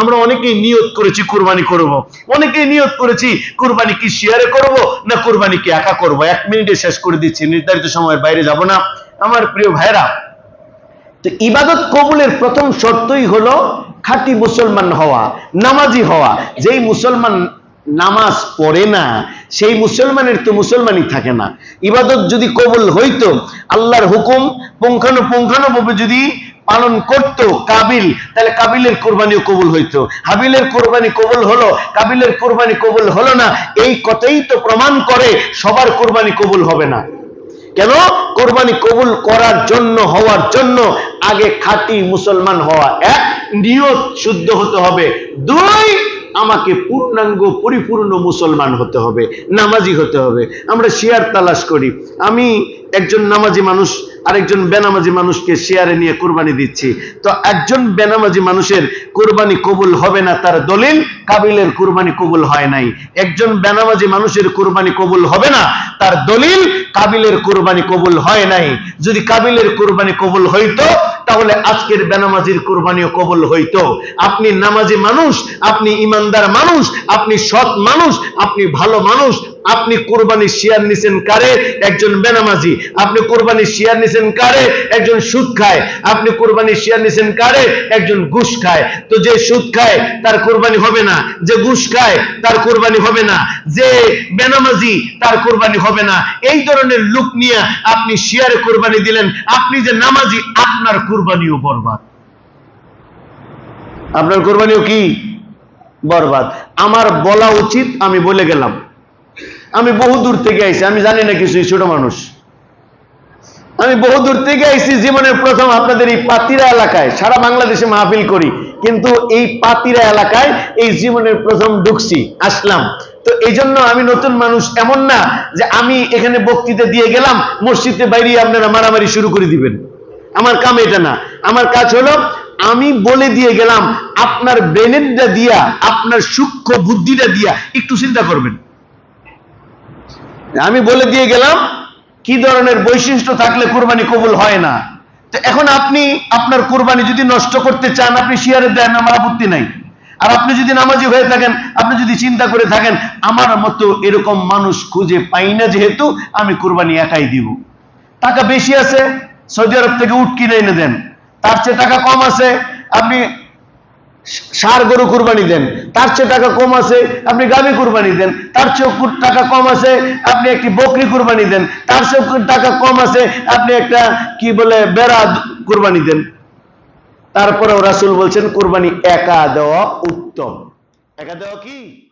আমরা অনেকেই নিয়ত করেছি কুরবানি করব। অনেকেই নিয়ত করেছি কুরবানি কি শেয়ারে করব না কুরবানি কি একা করব? এক মিনিটে শেষ করে দিচ্ছি, নির্ধারিত সময়ের বাইরে যাব না। আমার প্রিয় ভাইরা তো ইবাদত কবুলের প্রথম শর্তই হলো খাঁটি মুসলমান হওয়া, নামাজি হওয়া। যেই মুসলমান নামাজ পড়ে না, সেই মুসলমানের তো মুসলমানই থাকে না। ইবাদত যদি কবুল হইতো, আল্লাহর হুকুম পুঙ্খানুপুঙ্খানুভাবে যদি পালন করত কাবিল, তাহলে কাবিলের কোরবানিও কবুল হইতো। হাবিলের কোরবানি কবুল হলো, কাবিলের কোরবানি কবুল হলো না, এই কথাই তো প্রমাণ করে সবার কোরবানি কবুল হবে না। কেন? কোরবানি কবুল করার জন্য, হওয়ার জন্য আগে খাঁটি মুসলমান হওয়া এক, নিয়ত শুদ্ধ হতে হবে। দুই, আমাকে পূর্ণাঙ্গ, পরিপূর্ণ মুসলমান হতে হবে, নামাজি হতে হবে। আমরা শেয়ার তালাশ করি। আমি একজন নামাজি মানুষ, আরেকজন বেনামাজি মানুষকে শেয়ারে নিয়ে কোরবানি দিচ্ছি। তো একজন বেনামাজি মানুষের কোরবানি কবুল হবে না, তার দলিল কাবিলের কোরবানি কবুল হয় নাই। একজন বেনামাজি মানুষের কোরবানি কবুল হবে না, তার দলিল কাবিলের কোরবানি কবুল হয় নাই। যদি কাবিলের কোরবানি কবুল হইতো, তাহলে আজকের বেনামাজির কোরবানিও কবুল হইতো। আপনি নামাজি মানুষ, আপনি ইমানদার মানুষ, আপনি সৎ মানুষ, আপনি ভালো মানুষ আপনি কোরবানি শেয়ার নিছেন কারে? একজন বেনামাজি। আপনি কোরবানি শেয়ার নিছেন কারে? একজন সুদ খায়। আপনি কোরবানি শেয়ার নিছেন কারে? একজন ঘুষ খায়। তো যে সুদ খায়, তার কোরবানি হবে না। যে ঘুষ খায়, তার কোরবানি হবে না। যে বেনামাজি, তার কোরবানি হবে না। এই ধরনের লোক নিয়ে আপনি শেয়ারে কোরবানি দিলেন। আপনি যে নামাজি, আপনার কোরবানিও বরবাদ। আপনার কোরবানিও কি? বরবাদ। আমার বলা উচিত, আমি বলে গেলাম। আমি বহু দূর থেকে আইছি, আমি জানি না কিছু ছোট মানুষ। আমি বহু দূর থেকে আইছি, জীবনের প্রথম আপনাদের এই পাতিরা এলাকায়, সারা বাংলাদেশে মাহফিল করি, কিন্তু এই পাতিরা এলাকায় এই জীবনের প্রথম ঢুকছি, আসলাম। তো এই জন্য আমি নতুন মানুষ এমন না যে আমি এখানে বক্তৃতা দিয়ে গেলাম, মসজিদে বাইরে আপনারা মারামারি শুরু করে দিবেন। আমার কাম এটা না। আমার কাজ হলো, আমি বলে দিয়ে গেলাম, আপনার ব্রেনেরটা দিয়া, আপনার সূক্ষ্ম বুদ্ধিটা দিয়া একটু চিন্তা করবেন। আমি বলে দিয়ে গেলাম, কি ধরনের বৈশিষ্ট্য থাকলে কোরবানি কবুল হয় না? তো এখন আপনি, আপনার কোরবানি যদি নষ্ট করতে চান, আপনি শিয়ারে দেন, আমার আপত্তি নাই। আর আপনি যদি নামাজি হয়ে থাকেন, আপনি যদি চিন্তা করে থাকেন, আমার মতো এরকম মানুষ খুঁজে পাই না যেহেতু আমি কোরবানি একাই দিব। টাকা বেশি আছে, সৌদি আরব থেকে উঠ কিনে এনে দেন। তার চেয়ে টাকা কম আছে। আপনি সার গরু কুরবানি দেন। তার চেয়ে টাকা কম আছে, আপনি গাভী কুরবানি দেন। তার চেয়ে টাকা কম আছে, আপনি একটি বকরি কুরবানি দেন। তার চেয়ে টাকা কম আছে, আপনি একটা, কি বলে, বেড়া কুরবানি দেন। তারপরেও রাসুল বলছেন, কুরবানি একা দেওয়া উত্তম। একা দেওয়া কি?